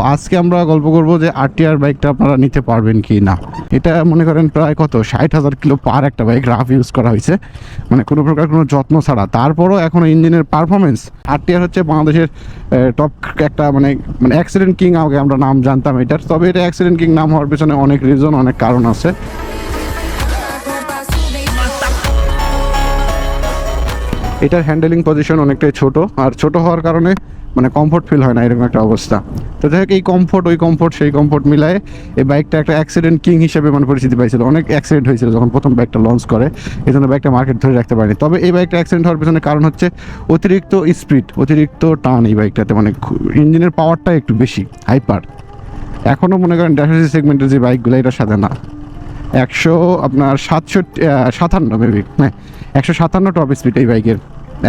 আজকে আমরা গল্প করব যে আরটিআর বাইকটা আপনারা নিতে পারবেন কি না। এটা মনে করেন প্রায় কত? ষাট হাজার কিলো পার একটা বাইক রাফ ইউজ করা হয়েছে। মানে কোনো প্রকার কোনো যত্ন ছাড়া। তারপরও এখনও ইঞ্জিনের পারফরমেন্স আরটিআর হচ্ছে বাংলাদেশের টপ একটা মানে মানে অ্যাক্সিডেন্ট কিং আগে আমরা নাম জানতাম এটার। তবে এটা অ্যাক্সিডেন্ট কিং নাম হওয়ার পেছনে অনেক রিজন অনেক কারণ আছে। এটার হ্যান্ডেলিং পজিশন অনেকটাই ছোট। আর ছোট হওয়ার কারণে মানে কমফোর্ট ফিল হয় না, এরকম একটা অবস্থা। তো যাই হোক, এই কমফোর্ট ওই কমফোর্ট সেই কমফোর্ট মিলায়ে এই বাইকটা একটা অ্যাক্সিডেন্ট কিং হিসেবে মানে পরিচিতি পাইছিল। অনেক অ্যাক্সিডেন্ট হয়েছিল যখন প্রথম বাইকটা লঞ্চ করে, এই জন্য বাইকটা মার্কেট ধরে রাখতে পারেনি। তবে এই বাইকটা অ্যাক্সিডেন্ট হওয়ার পিছনে কারণ হচ্ছে অতিরিক্ত স্পিড অতিরিক্ত টান এই বাইকটাতে মানে ইঞ্জিনের পাওয়ারটা একটু বেশি হাইপার এখনও মনে করেন ড্যাশাসি সেগমেন্টের যে বাইকগুলো এটা সাথে না। একশো আপনার সাতষট্টি সাতান্ন মেবি হ্যাঁ একশো সাতান্ন টপ স্পিড এই বাইকের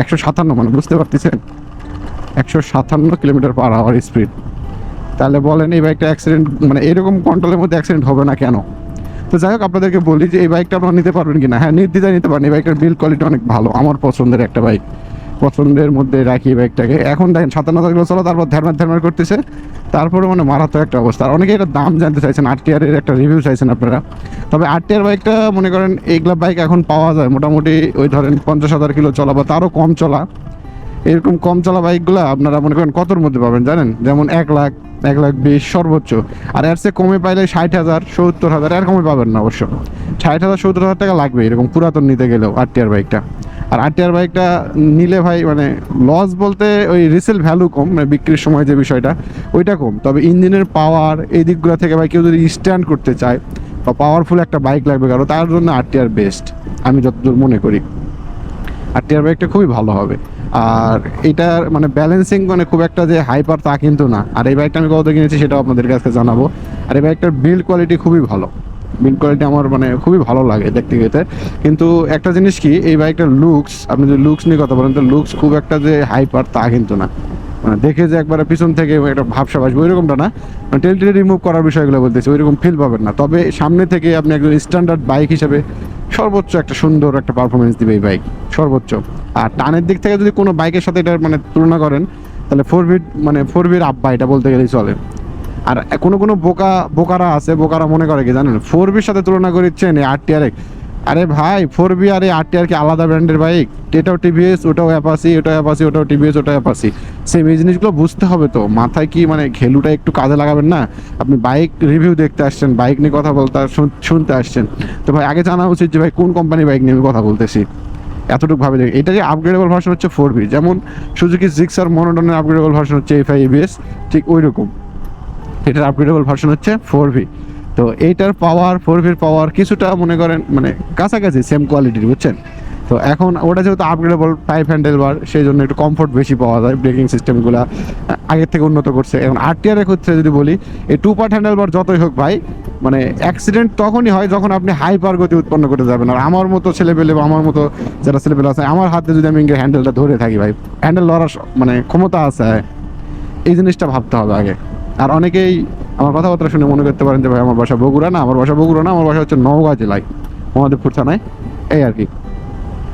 একশো সাতান্ন মানে বুঝতে পারতেছেন? একশো সাতান্ন কিলোমিটার পার আওয়ার স্পিড তাহলে বলেন এই বাইকটা অ্যাক্সিডেন্ট মানে এরকম কন্ট্রোলের মধ্যে অ্যাক্সিডেন্ট হবে না কেন? তো যাই হোক, আপনাদেরকে বলি যে এই বাইকটা আপনারা নিতে পারবেন কিনা। হ্যাঁ নির্দ্বিধায় নিতে পারেন। এই বাইকটার বিল কোয়ালিটি অনেক ভালো, আমার পছন্দের একটা বাইক পছন্দের মধ্যে রাখি এই বাইকটাকে এখন দেখেন, সাতান্ন হাজার চলো, তারপর ধ্যারমার ধ্যারমার করতেছে। তারপরে মানে মারাত্মক একটা অবস্থা। আর অনেকে এটার দাম জানতে চাইছেন টিয়ারের একটা রিভিউ চাইছেন আপনারা। তবে আট টিয়ার বাইকটা মনে করেন, এইগুলা বাইক এখন পাওয়া যায়। মোটামুটি ওই ধরেন পঞ্চাশ হাজার কিলো চলা বা তারও কম চলা। এরকম কম চলা বাইকগুলো আপনারা মনে করেন কতর মধ্যে পাবেন জানেন? যেমন এক লাখ এক লাখ বিশ সর্বোচ্চ। আর এর চেয়ে কমে পাইলে ষাট হাজার, সত্তর হাজার এর কমে পাবেন না অবশ্য। ষাট হাজার, সত্তর হাজার টাকা লাগবে এরকম পুরাতন নিতে গেলেও আরটিআর বাইকটা। আর আরটিআর বাইকটা নিলে ভাই মানে লস বলতে ওই রিসেল ভ্যালু কম মানে বিক্রির সময় যে বিষয়টা, ওইটা কম। তবে ইঞ্জিনের পাওয়ার এই দিকগুলো থেকে ভাই কেউ যদি স্ট্যান্ড করতে চায়, বা পাওয়ারফুল একটা বাইক লাগবে কারও, তার জন্য আরটিআর বেস্ট আমি যতদূর মনে করি। আর টিয়ার বাইকটা খুবই ভালো হবে। আর এটার মানে ব্যালেন্সিং মানে খুব একটা যে হাইপার তা কিন্তু না। আর এই বাইকটা আমি কত কিনেছি সেটাও আপনাদের কাছে জানাব। আর এই বাইকটার বিল্ড কোয়ালিটি খুবই ভালো। বিল্ড কোয়ালিটি আমার মানে খুবই ভালো লাগে দেখতে গেতে। কিন্তু একটা জিনিস কি, এই বাইকটার লুকস আপনি যদি লুকস নিয়ে কথা বলেন, তো লুকস খুব একটা যে হাইপার তা কিন্তু না। মানে দেখে যে একবারে পিছন থেকে একটা ভাবসাব আসবে, ওইরকমটা না। মানে টেলটেলে রিমুভ করার বিষয়গুলো বলতেছি, ওইরকম ফিল পাবেন না। তবে সামনে থেকে আপনি একজন স্ট্যান্ডার্ড বাইক হিসেবে সর্বোচ্চ একটা সুন্দর একটা পারফরমেন্স দিবে এই বাইক সর্বোচ্চ। আর টানের দিক থেকে যদি কোনো বাইকের সাথে এটা মানে তুলনা করেন, তাহলে ফোর ভিড মানে ফোর ভির আব্বা এটা বলতে গেলেই চলে। আর কোনো কোনো বোকা, বোকারা আছে, বোকারা মনে করে কি জানেন? ফোর ভির সাথে তুলনা করেছেন এই আর টি ভাই ফোর বি আর এই আর কি আলাদা ব্র্যান্ডের বাইক এটাও টিভিএস ওটাও অ্যাপাসি ওটাও অ্যাপাসি ওটাও টিভিএস ওটাও অ্যাপাসি সেম এই জিনিসগুলো বুঝতে হবে তো। মাথায় কি মানে ঘেলুটা একটু কাজে লাগাবেন না? আপনি বাইক রিভিউ দেখতে আসছেন বাইক নিয়ে কথা বলতে শুনতে আসছেন। তো ভাই, আগে জানা উচিত যে ভাই, কোন কোম্পানি বাইক নিয়ে আমি কথা বলতেছি? এতটুকু ভাবে দেখি। এটা যে আপগ্রেডেবল ভার্সন হচ্ছে ফোর বি যেমন সুজুকি জিক্সার মনোটনের আপগ্রেডেবল ভার্সন হচ্ছে এফ আই এবিএস ঠিক ওই রকম এটার আপগ্রেডেবল ভার্সন হচ্ছে ফোর ভি তো এইটার পাওয়ার ফোর ভির পাওয়ার কিছুটা মনে করেন মানে কাছাকাছি সেম কোয়ালিটির বুঝছেন? তো এখন ওটা যেহেতু আপগ্রেডেবল পাইপ হ্যান্ডেল বার সেই জন্য একটু কমফোর্ট বেশি পাওয়া যায় ব্রেকিং সিস্টেমগুলো আগের থেকে উন্নত করছে। এখন আরটিআর ক্ষেত্রে যদি বলি, এই টু পার্ট হ্যান্ডেল বার যতই হোক ভাই মানে অ্যাক্সিডেন্ট তখনই হয় যখন আপনি হাই পার গতি উৎপন্ন করতে যাবেন। আর আমার মতো ছেলেপেলে বা আমার মতো যারা ছেলেপেলে আছে, আমার হাতে যদি আমি হ্যান্ডেলটা ধরে থাকি ভাই হ্যান্ডেল লড়ার মানে ক্ষমতা আছে। এই জিনিসটা ভাবতে হবে আগে। আর অনেকেই আমার কথাবার্তা শুনে মনে করতে পারেন যে ভাই, আমার বাসা বগুড়া না, আমার বাসা বগুড়া না, আমার বাসা হচ্ছে নওগাঁ জেলায়, মহাদেবপুর থানায়। এই আর কি।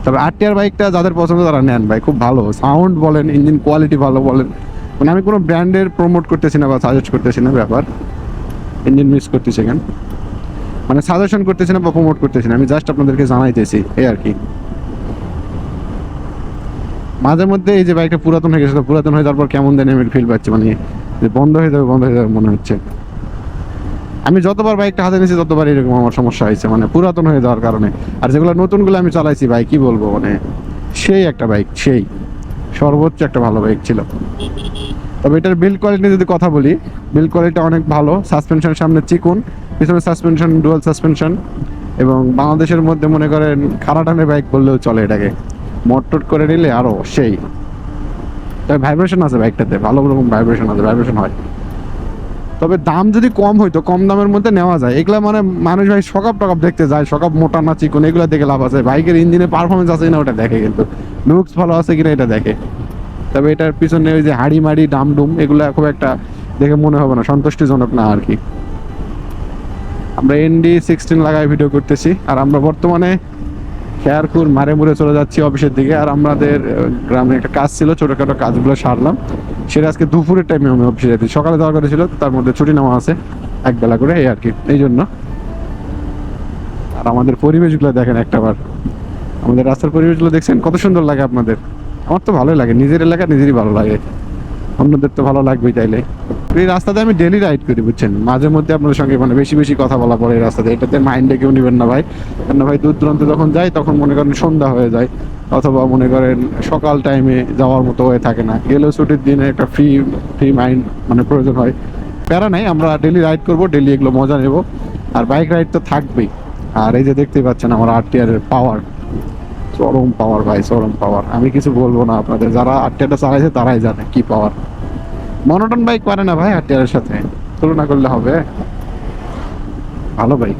তবে আরটিআর বাইকটা যাদের পছন্দ তারা নেন ভাই, খুব ভালো। সাউন্ড বলেন ইঞ্জিন কোয়ালিটি ভালো বলেন। মানে আমি কোনো ব্র্যান্ডের প্রমোট করতেছি না বা সাজেস্ট করতেছি না ব্যাপার। ইঞ্জিন মিস করতেছি কেন? মানে সাজেশন করতেছি না বা প্রমোট করতেছি না, আমি জাস্ট আপনাদেরকে জানাইতেছি, এই আর কি। মাঝে মধ্যে এই যে বাইকটা পুরাতন হয়ে গেছে পুরাতন হয়ে যাওয়ার পর কেমন দেন আমি ফিল পাচ্ছি মানে যে বন্ধ হয়ে যাবে, বন্ধ হয়ে যাবে মনে হচ্ছে। আমি যতবার বাইকটা হাতে নিয়েছি ততবার এরকম আমার সমস্যা হয়েছে মানে পুরাতন হয়ে যাওয়ার কারণে। আর যেগুলো নতুনগুলো আমি চালাইছি ভাই, কি বলব মানে সেই একটা বাইক, সেই। সর্বোচ্চ একটা ভালো বাইক ছিল। তবে এটার বিল্ড কোয়ালিটি যদি কথা বলি বিল্ড কোয়ালিটি অনেক ভালো সাসপেনশন সামনে চিকুন, পিছনে সাসপেনশন ডুয়াল সাসপেনশন এবং বাংলাদেশের মধ্যে মনে করেন খারাপ টানের বাইক বললেও চলে এটাকে। মোটর করে নিলে আরও সেই। তবে ভাইব্রেশন আছে বাইকটাতে ভালো রকম ভাইব্রেশন আছে ভাইব্রেশন হয়। তবে দাম যদি কম হইতো, কম দামের মধ্যে নেওয়া যায়। এগুলো মানে মানুষ ভাই সকাপ টকাপ দেখতে যায়, সকাপ মোটা না চিকন, এগুলো দেখে লাভ আছে। বাইকের ইঞ্জিনে পারফরমেন্স আছে কিনা ওটা দেখে কিন্তু। লুকস ভালো আছে কিনা এটা দেখে। তবে এটার পিছনে ওই যে হাড়ি মাড়ি ডাম ডুম এগুলো খুব একটা দেখে মনে হবে না, সন্তুষ্টিজনক না আর কি। আমরা এনডি সিক্সটিন লাগায় ভিডিও করতেছি। আর আমরা বর্তমানে খেয়ারপুর মারে মুড়ে চলে যাচ্ছি অফিসের দিকে, আর আমাদের গ্রামে একটা কাজ ছিল, ছোটখাটো কাজগুলো সারলাম। সেটা আজকে দুপুরের টাইমে আমি অফিসে যাচ্ছি সকালে যাওয়ার কথা ছিল, তার মধ্যে ছুটি নেওয়া আছে এক বেলা করে, এই আর কি, এই জন্য। আর আমাদের পরিবেশগুলো দেখেন একটাবার আমাদের রাস্তার পরিবেশগুলো দেখছেন, কত সুন্দর লাগে আপনাদের। আমার তো ভালোই লাগে, নিজের এলাকা নিজেরই ভালো লাগে। অন্যদের তো ভালো লাগবেই তাইলে। এই রাস্তাতে আমি ডেলি রাইড করি, বুঝছেন? মাঝে মধ্যে আপনাদের সঙ্গে মানে বেশি বেশি কথা বলা পড়ে এই রাস্তাতে। এটাতে মাইন্ডে কেউ নেবেন না ভাই। কেন ভাই, দূর দূরান্তে যখন যাই, তখন মনে করেন সন্ধ্যা হয়ে যায়। অথবা মনে করেন সকাল টাইমে যাওয়ার মতো হয়ে থাকে না। গেলেও ছুটির দিনে একটা ফ্রি ফ্রি মাইন্ড মানে প্রয়োজন হয়। প্যারা নাই, আমরা ডেলি রাইড করব ডেলি এগুলো মজা নেব। আর বাইক রাইড তো থাকবেই। আর এই যে দেখতেই পাচ্ছেন আমার এর পাওয়ার চরম পাওয়ার ভাই, চরম পাওয়ার আমি কিছু বলব না আপনাদের, যারা আরটিআরটা চালাইছে তারাই জানে কি পাওয়ার মনোটন বাইক পারে না ভাই এর সাথে, তুলনা করলে হবে। ভালো বাইক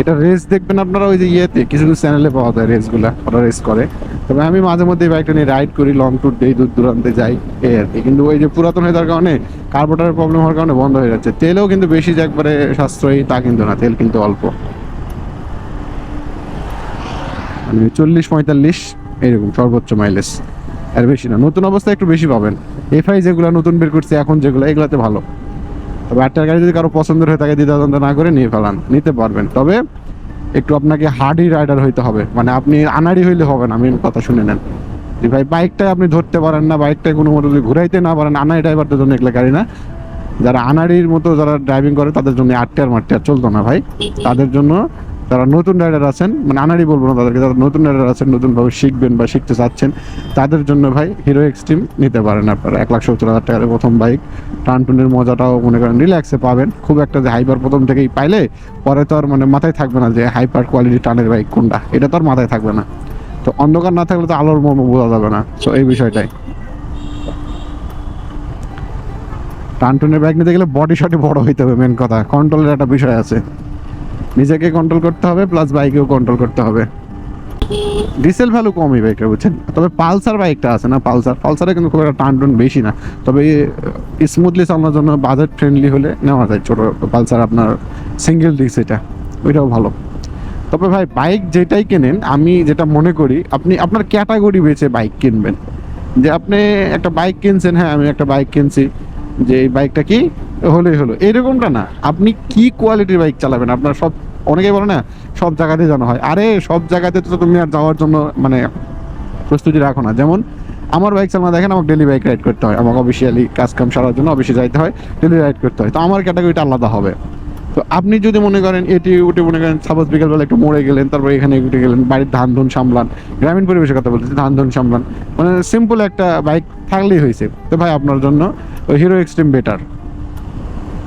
এটা রেস দেখবেন আপনারা ওই যে ইয়েতে, কিছু কিছু চ্যানেলে পাওয়া যায় রেসগুলা ওরা রেস করে। তবে আমি মাঝে মধ্যে বাইকটা নিয়ে রাইড করি লং ট্যুর দেই, দূর দূরান্তে যাই, এই আর কি। কিন্তু ওই যে পুরাতন হয়ে যাওয়ার কারণে কার্বোটারের প্রবলেম হওয়ার কারণে বন্ধ হয়ে যাচ্ছে। তেলেও কিন্তু বেশি যে একবারে সাশ্রয়ী, তা কিন্তু না, তেল কিন্তু অল্প। মানে চল্লিশ পঁয়তাল্লিশ এরকম সর্বোচ্চ মাইলেজ আর বেশি না, নতুন অবস্থায় একটু বেশি পাবেন। এফআই যেগুলো নতুন বের করছে এখন যেগুলো, এগুলোতে ভালো। তবে আটটার গাড়ি যদি কারও পছন্দের হয়ে থাকে দ্বিধাদ্বন্দ্ব না করে নিয়ে ফেলান, নিতে পারবেন। তবে একটু আপনাকে হার্ডি রাইডার হইতে হবে। মানে আপনি আনাড়ি হইলে হবে না মেন কথা শুনে নেন। যে ভাই বাইকটা আপনি ধরতে পারেন না বাইকটা কোনো মতো যদি ঘুরাইতে না পারেন, আনাড়ি ড্রাইভারদের জন্য এগুলো গাড়ি না। যারা আনাড়ির মতো যারা ড্রাইভিং করে, তাদের জন্য আটটার মাঠটার চলতো না ভাই। তাদের জন্য যারা নতুন রাইডার আছেন মানে আনাড়ি বলব না তাদেরকে, যারা নতুন রাইডার আছেন, নতুনভাবে শিখবেন বা শিখতে চাচ্ছেন, তাদের জন্য ভাই হিরো এক্সট্রিম নিতে পারেন আপনারা। এক লাখ সত্তর হাজার টাকার প্রথম বাইক টান টুনের মজাটাও মনে করেন রিল্যাক্সে পাবেন। খুব একটা যে হাইপার প্রথম থেকেই পাইলে, পরে তো আর মানে মাথায় থাকবে না যে হাইপার কোয়ালিটি টানের বাইক কোনটা। এটা তো আর মাথায় থাকবে না। তো অন্ধকার না থাকলে তো আলোর মর্ম বোঝা যাবে না। সো এই বিষয়টাই। টানটুনের বাইক নিতে গেলে বডি শটই বড় হইতে হবে মেন কথা। কন্ট্রোলের একটা বিষয় আছে। নিজেকে কন্ট্রোল করতে হবে প্লাস বাইকেও কন্ট্রোল করতে হবে। ডিসেল ভ্যালু কমই বাইকটা বুঝছেন? তবে পালসার বাইকটা আছে না, পালসার? পালসারে কিন্তু খুব একটা টান টুন বেশি না। তবে স্মুথলি চালানোর জন্য বাজেট ফ্রেন্ডলি হলে নেওয়া যায় ছোটো পালসার আপনার সিঙ্গেল ডিস্ক এটা। ওইটাও ভালো। তবে ভাই বাইক যেটাই কেনেন, আমি যেটা মনে করি, আপনি, আপনার ক্যাটাগরি বেছে বাইক কিনবেন। যে আপনি একটা বাইক কিনছেন হ্যাঁ আমি একটা বাইক কিনছি। যে এই বাইকটা কি? হলেই হলো। এরকমটা না। আপনি কি কোয়ালিটির বাইক চালাবেন? আপনার সব, অনেকেই বলে না, সব জায়গাতে জানা হয়। আরে, সব জায়গাতে তো তুমি আর যাওয়ার জন্য মানে প্রস্তুতি রাখো না। যেমন, আমার বাইক চালানো, দেখেন আমাকে ডেলি বাইক রাইড করতে হয়। আমাকে অফিসিয়ালি কাজ কাম সারার জন্য অফিসে যাইতে হয় ডেলি রাইড করতে হয়। তো আমার ক্যাটাগরিটা আলাদা হবে। তো আপনি যদি মনে করেন, এটি উঠে মনে করেন সাপোজ বিকেলবেলা একটু মরে গেলেন, তারপর এখানে উঠে গেলেন, বাড়ির ধান ধুন সামলান, গ্রামীণ পরিবেশের কথা বলতেছি ধান ধুন সামলান। মানে সিম্পল একটা বাইক থাকলেই হয়েছে। তো ভাই, আপনার জন্য হিরো এক্সট্রিম বেটার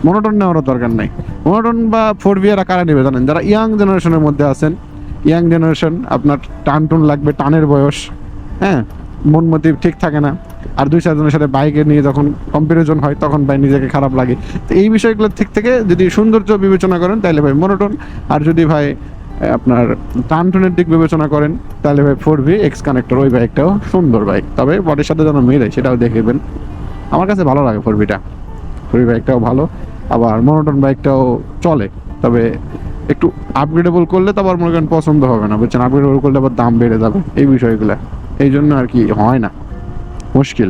মনোটন নেওয়ারও দরকার নাই। মনোটন বা ফোর বিয়ার কারা নেবে জানেন? যারা ইয়াং জেনারেশনের মধ্যে আছেন, ইয়াং জেনারেশন, আপনার টান টুন লাগবে, টানের বয়স হ্যাঁ? মন মতি ঠিক থাকে না। আর দুই চারজনের সাথে বাইকে নিয়ে যখন কম্পারিজন হয়, তখন ভাই নিজেকে খারাপ লাগে। তো এই বিষয়গুলোর ঠিক থেকে যদি সৌন্দর্য বিবেচনা করেন, তাহলে ভাই মনোটন। আর যদি ভাই আপনার টান টুনের দিক বিবেচনা করেন, তাহলে ভাই ফোর ভি এক্স কানেক্টর, ওই বাইকটাও সুন্দর বাইক। তবে বডির সাথে যেন মিলে, সেটাও দেখবেন আমার কাছে ভালো লাগে ফোর ভিটা। ফোর বাইকটাও ভালো, আবার মনোটন বাইকটাও চলে, তবে একটু আপগ্রেডেবল করলে তো আবার মনে করেন পছন্দ হবে না, বুঝছেন? আপগ্রেডেবল করলে আবার দাম বেড়ে যাবে এই বিষয়গুলো। এই জন্য আর কি হয় না, মুশকিল।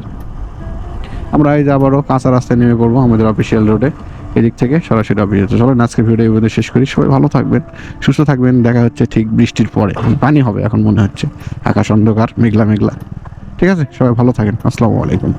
আমরা এই যে আবারও কাঁচা রাস্তায় নেমে পড়ব আমাদের অফিসিয়াল রোডে এদিক থেকে সরাসরি অফিসে চলো আজকে ভিডিও এই শেষ করি। সবাই ভালো থাকবেন, সুস্থ থাকবেন, দেখা হচ্ছে ঠিক বৃষ্টির পরে। পানি হবে এখন মনে হচ্ছে, আকাশ অন্ধকার, মেঘলা মেঘলা। ঠিক আছে? সবাই ভালো থাকেন। আসসালামু আলাইকুম।